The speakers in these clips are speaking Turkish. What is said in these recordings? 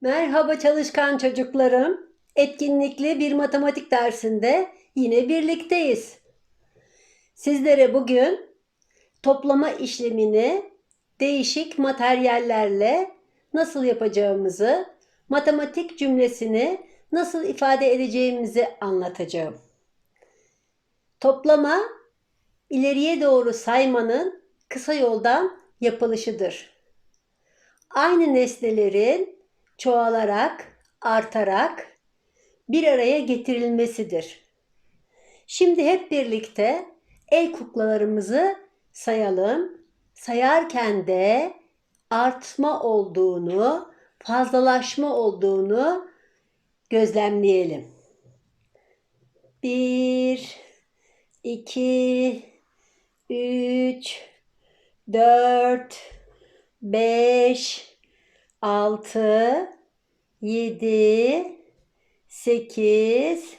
Merhaba çalışkan çocuklarım. Etkinlikli bir matematik dersinde yine birlikteyiz. Sizlere bugün toplama işlemini değişik materyallerle nasıl yapacağımızı, matematik cümlesini nasıl ifade edeceğimizi anlatacağım. Toplama ileriye doğru saymanın kısa yoldan yapılışıdır. Aynı nesnelerin çoğalarak, artarak bir araya getirilmesidir. Şimdi hep birlikte el kuklalarımızı sayalım. Sayarken de artma olduğunu, fazlalaşma olduğunu gözlemleyelim. Bir, iki, üç, dört, beş, 6 7 8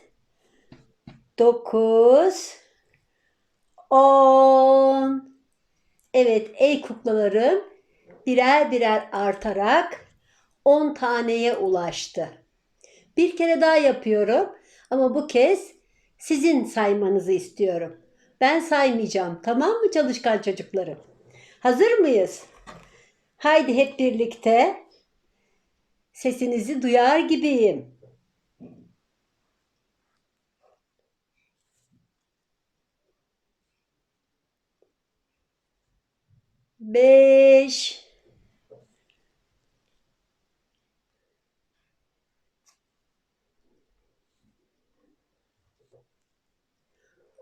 9 10 Evet ey kuklalarım birer birer artarak 10 taneye ulaştı. Bir kere daha yapıyorum ama bu kez sizin saymanızı istiyorum. Ben saymayacağım tamam mı çalışkan çocuklarım? Hazır mıyız? Haydi hep birlikte sesinizi duyar gibiyim. Beş,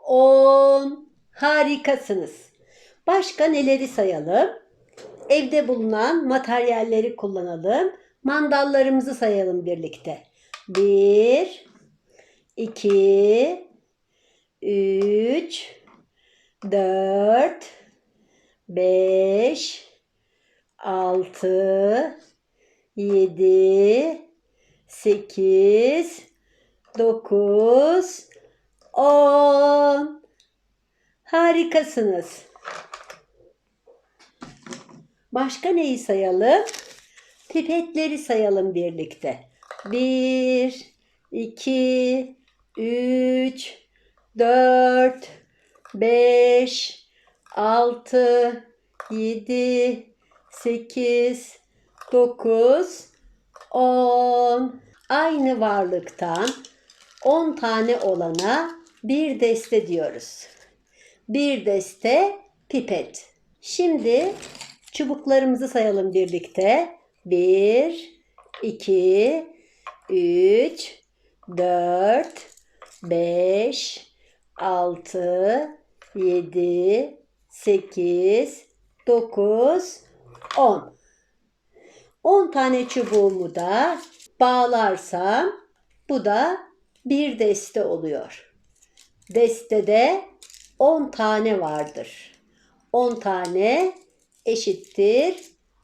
on, harikasınız. Başka neleri sayalım? Evde bulunan materyalleri kullanalım. Mandallarımızı sayalım birlikte. Bir, iki, üç, dört, beş, altı, yedi, sekiz, dokuz, on. Harikasınız. Başka neyi sayalım? Pipetleri sayalım birlikte. Bir, iki, üç, dört, beş, altı, yedi, sekiz, dokuz, on. Aynı varlıktan on tane olana bir deste diyoruz. Bir deste pipet. Şimdi çubuklarımızı sayalım birlikte. 1, 2, 3, 4, 5, 6, 7, 8, 9, 10. 10 tane çubuğumu da bağlarsam bu da bir deste oluyor. Destede 10 tane vardır. 10 tane eşittir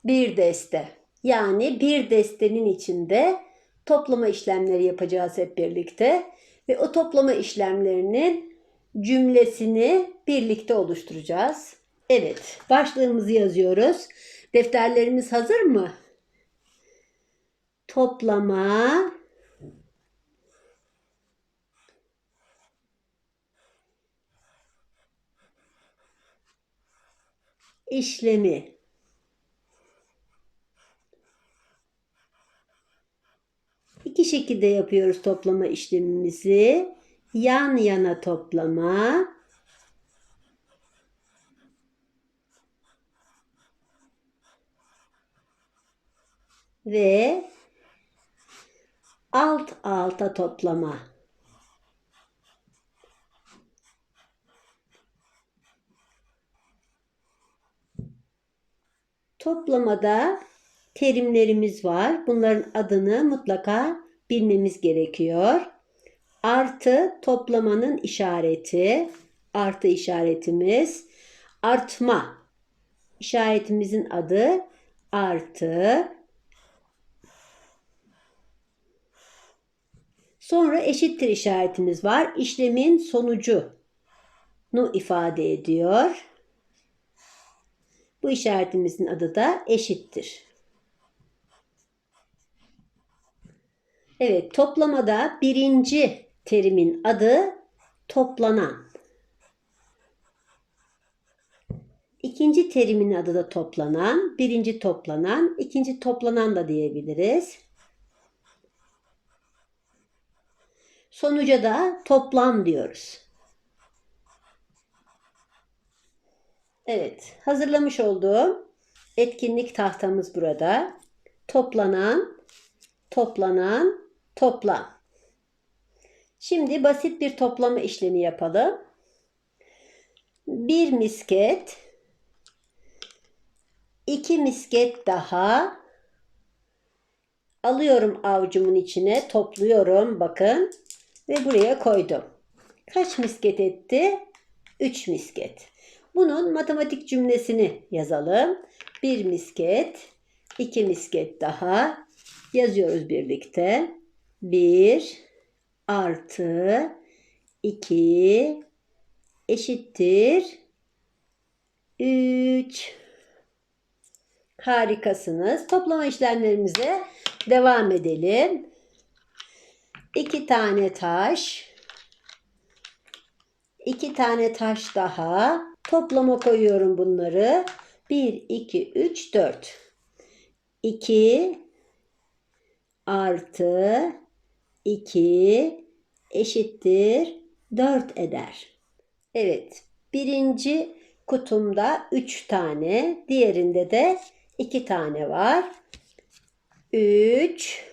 bir deste. Yani bir destenin içinde toplama işlemleri yapacağız hep birlikte ve o toplama işlemlerinin cümlesini birlikte oluşturacağız. Evet, başlığımızı yazıyoruz. Defterlerimiz hazır mı? Toplama işlemi. İki şekilde yapıyoruz toplama işlemimizi. Yan yana toplama. Ve alt alta toplama. Toplamada terimlerimiz var. Bunların adını mutlaka bilmemiz gerekiyor. Artı toplamanın işareti, artı işaretimiz, artma işaretimizin adı artı. Sonra eşittir işaretimiz var. İşlemin sonucunu ifade ediyor. Bu işaretimizin adı da eşittir. Evet, toplamada birinci terimin adı toplanan. İkinci terimin adı da toplanan, birinci toplanan, ikinci toplanan da diyebiliriz. Sonuca da toplam diyoruz. Evet, hazırlamış olduğum etkinlik tahtamız burada. Toplanan, toplanan, toplam. Şimdi basit bir toplama işlemi yapalım. Bir misket, iki misket daha alıyorum avucumun içine, topluyorum bakın ve buraya koydum. Kaç misket etti? 3 misket. Bunun matematik cümlesini yazalım. Bir misket, iki misket daha yazıyoruz birlikte. 1 artı 2 eşittir 3. Harikasınız. Toplama işlemlerimize devam edelim. 2 tane taş, 2 tane taş daha. Toplama koyuyorum bunları. 1, 2, 3, 4. 2 artı 2 eşittir 4 eder. Evet. Birinci kutumda 3 tane. Diğerinde de 2 tane var. 3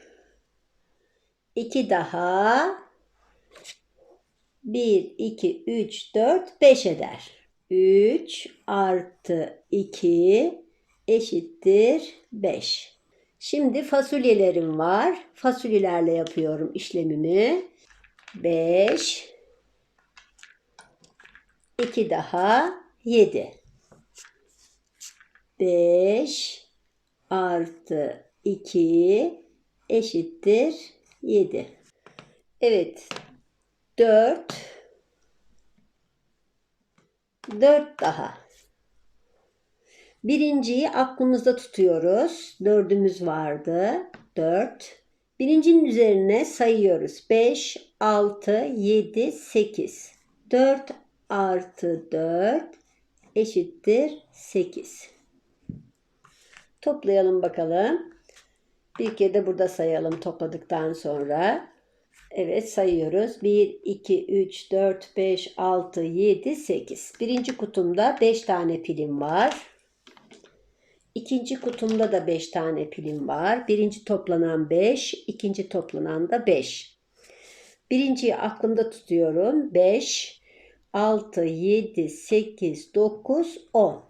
2 daha 1, 2, 3, 4, 5 eder. 3 artı 2 eşittir 5. Şimdi fasulyelerim var. Fasulyelerle yapıyorum işlemimi. 5 2 daha 7. 5 artı 2 eşittir 7. Evet. 4 4 daha. Birinciyi aklımızda tutuyoruz. Dördümüz vardı. 4. Birincinin üzerine sayıyoruz. 5, 6, 7, 8. 4 artı 4 eşittir 8. Toplayalım bakalım. Bir kere de burada sayalım topladıktan sonra. Evet sayıyoruz. 1, 2, 3, 4, 5, 6, 7, 8. Birinci kutumda 5 tane pilim var. İkinci kutumda da 5 tane pilim var. Birinci toplanan 5, ikinci toplanan da 5. Birinciyi aklımda tutuyorum. 5, 6, 7, 8, 9, 10.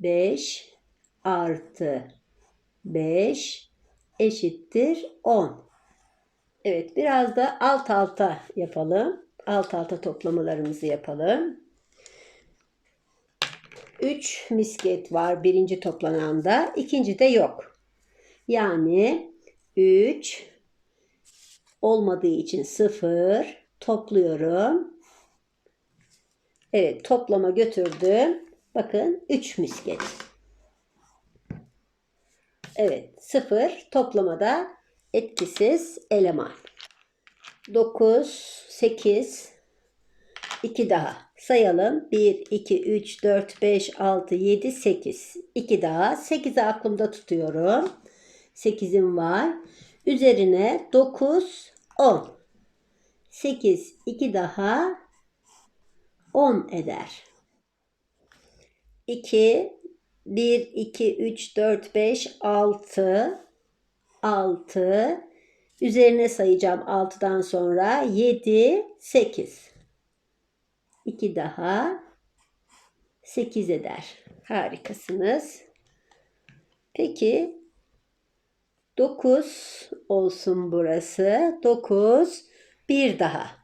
5 artı 5 eşittir 10. Evet biraz da alt alta yapalım. Alt alta toplamalarımızı yapalım. 3 misket var birinci toplananda. ikinci de yok. Yani 3 olmadığı için 0 topluyorum. Evet toplama götürdüm. Bakın 3 misket. Evet 0 toplamada etkisiz eleman. 9, 8, 2 daha. Sayalım. 1, 2, 3, 4, 5, 6, 7, 8. 2 daha. 8'i aklımda tutuyorum. 8'im var. Üzerine 9, 10. 8, 2 daha 10 eder. 2, 1, 2, 3, 4, 5, 6, 6. Üzerine sayacağım 6'dan sonra 7, 8. 2 daha 8 eder. Harikasınız. Peki 9 olsun burası. 9 bir daha.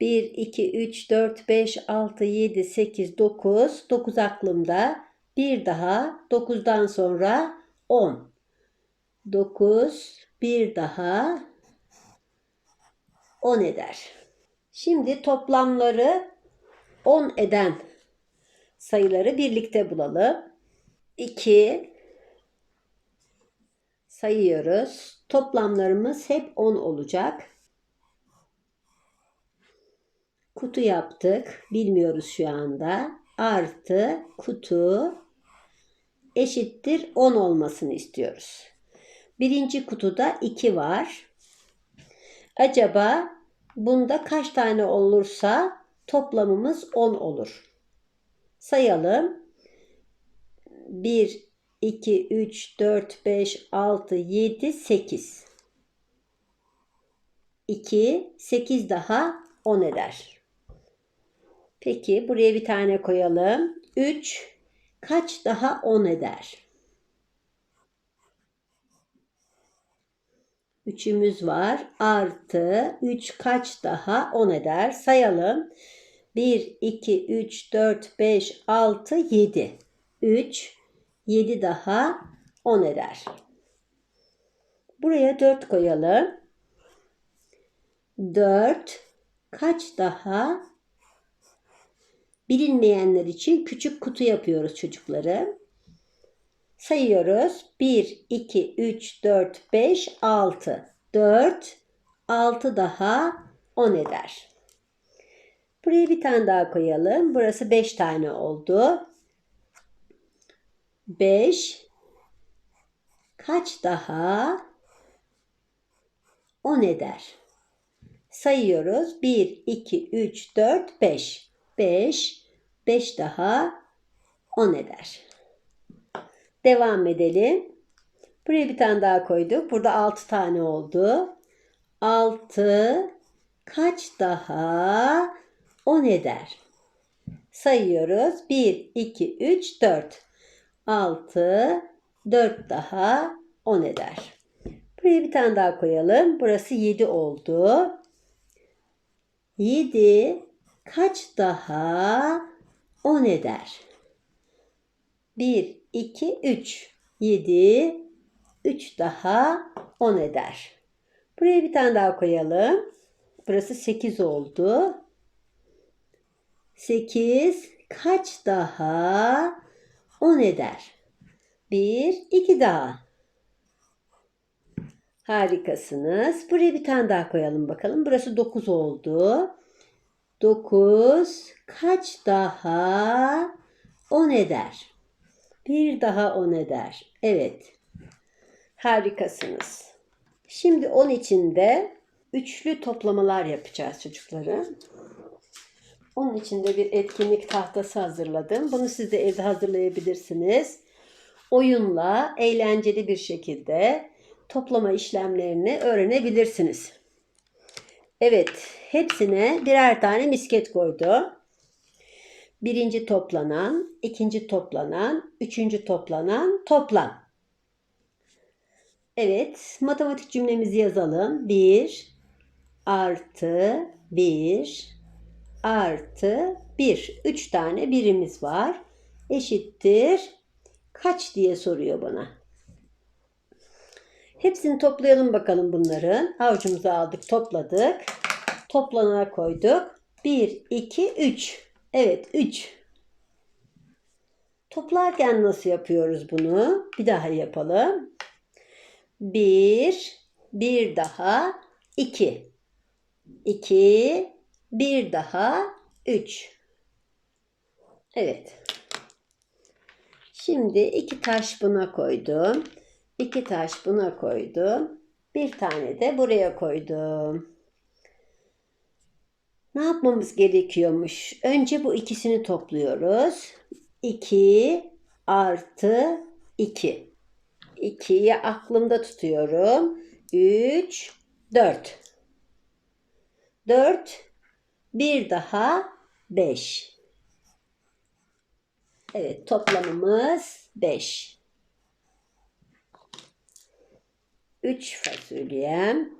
1, 2, 3, 4, 5, 6, 7, 8, 9. 9 aklımda. Bir daha 9'dan sonra 10. 9 bir daha 10 eder. Şimdi toplamları 10 eden sayıları birlikte bulalım. 2 Sayıyoruz. Toplamlarımız hep 10 olacak. Kutu yaptık. Bilmiyoruz şu anda. Artı kutu eşittir 10 olmasını istiyoruz. Birinci kutuda 2 var. Acaba bunda kaç tane olursa toplamımız 10 olur. Sayalım. 1, 2, 3, 4, 5, 6, 7, 8. 2, 8 daha 10 eder. Peki buraya bir tane koyalım. 3 kaç daha 10 eder? Üçümüz var. Artı 3 kaç daha 10 eder? Sayalım. 1, 2, 3, 4, 5, 6, 7. 3, 7 daha 10 eder. Buraya 4 koyalım. 4 kaç daha? Bilinmeyenler için küçük kutu yapıyoruz çocukları. Sayıyoruz. 1, 2, 3, 4, 5, 6. 4, 6 daha 10 eder. Buraya bir tane daha koyalım. Burası 5 tane oldu. 5 kaç daha 10 eder. Sayıyoruz. 1, 2, 3, 4, 5. 5, 5 daha 10 eder. Devam edelim. Buraya bir tane daha koyduk. Burada 6 tane oldu. 6 kaç daha 10 eder. Sayıyoruz. 1, 2, 3, 4. 6, 4 daha 10 eder. Buraya bir tane daha koyalım. Burası 7 oldu. 7 kaç daha 10 eder? 1, 2, 3. 7, 3 daha 10 eder. Buraya bir tane daha koyalım. Burası 8 oldu. 8 kaç daha 10 eder? 1, 2 daha. Harikasınız. Buraya bir tane daha koyalım bakalım. Burası 9 oldu. 9 kaç daha 10 eder? Bir daha 10 eder. Evet. Harikasınız. Şimdi 10 içinde üçlü toplamalar yapacağız çocukları. Onun için de bir etkinlik tahtası hazırladım. Bunu siz de evde hazırlayabilirsiniz. Oyunla eğlenceli bir şekilde toplama işlemlerini öğrenebilirsiniz. Evet, hepsine birer tane misket koydu. Birinci toplanan, ikinci toplanan, üçüncü toplanan, toplam. Evet, matematik cümlemizi yazalım. 1 artı 1 artı 1. 3 tane birimiz var. Eşittir. Kaç diye soruyor bana. Hepsini toplayalım bakalım bunların. Avucumuza aldık, topladık. Toplanana koyduk. 1, 2, 3. Evet 3. Toplarken nasıl yapıyoruz bunu? Bir daha yapalım. 1, bir daha 2. 2, bir daha 3. Evet. Şimdi iki taş buna koydum. İki taş buna koydum. Bir tane de buraya koydum. Ne yapmamız gerekiyormuş? Önce bu ikisini topluyoruz. 2 artı 2. 2'yi aklımda tutuyorum. 3, 4. 4, bir daha 5. Evet toplamımız 5. 3 fasulyem.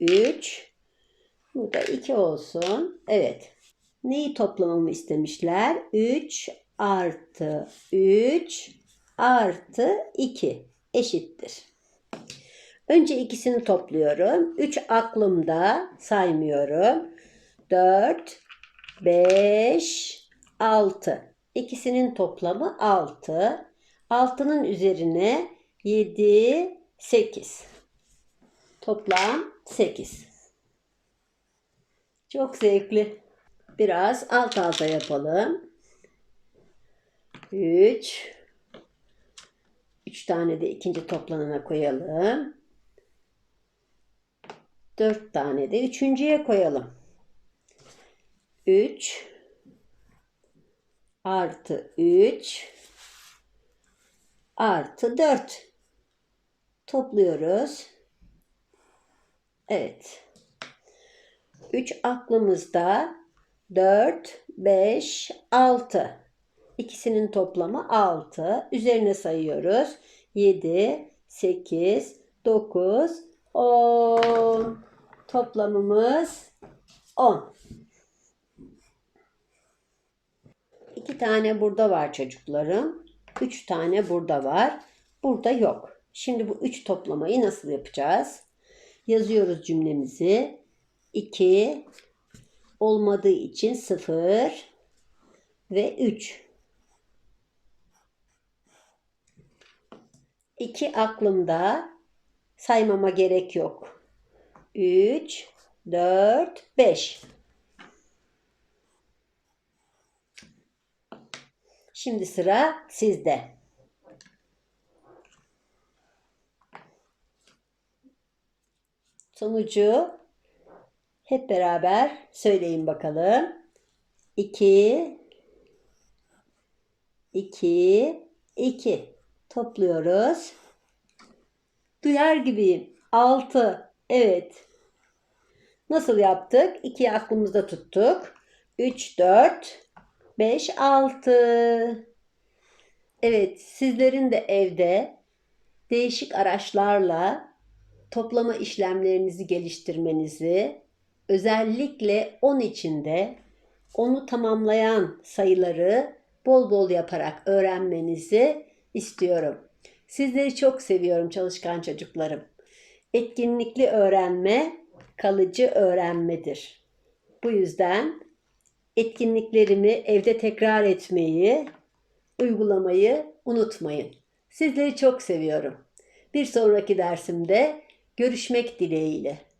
3. Bu da 2 olsun. Evet. Neyi toplamamı istemişler? 3 artı 3 artı 2 eşittir. Önce ikisini topluyorum. 3 aklımda saymıyorum. 4, 5, 6. İkisinin toplamı 6. 6'nın üzerine 7, 8. Toplam 8. Çok zevkli. Biraz alt alta yapalım. 3. 3 tane de ikinci toplanana koyalım. 4 tane de üçüncüye koyalım. 3 artı 3 artı 4 topluyoruz. Evet. 3 aklımızda 4, 5, 6. İkisinin toplamı 6. Üzerine sayıyoruz. 7, 8, 9, 10. Toplamımız 10. İki tane burada var çocuklarım. Üç tane burada var. Burada yok. Şimdi bu üç toplamayı nasıl yapacağız? Yazıyoruz cümlemizi. 2 olmadığı için 0 ve 3. 2 aklımda saymama gerek yok. 3, 4, 5. Şimdi sıra sizde. Sonucu hep beraber söyleyin bakalım. 2 2 2 topluyoruz. Duyar gibiyim. 6. Evet. Nasıl yaptık? 2'yi aklımızda tuttuk. 3 4 5 6 Evet, sizlerin de evde değişik araçlarla toplama işlemlerinizi geliştirmenizi, özellikle 10 içinde onu tamamlayan sayıları bol bol yaparak öğrenmenizi istiyorum. Sizleri çok seviyorum çalışkan çocuklarım. Etkinlikli öğrenme kalıcı öğrenmedir. Bu yüzden etkinliklerimi evde tekrar etmeyi, uygulamayı unutmayın. Sizleri çok seviyorum. Bir sonraki dersimde görüşmek dileğiyle.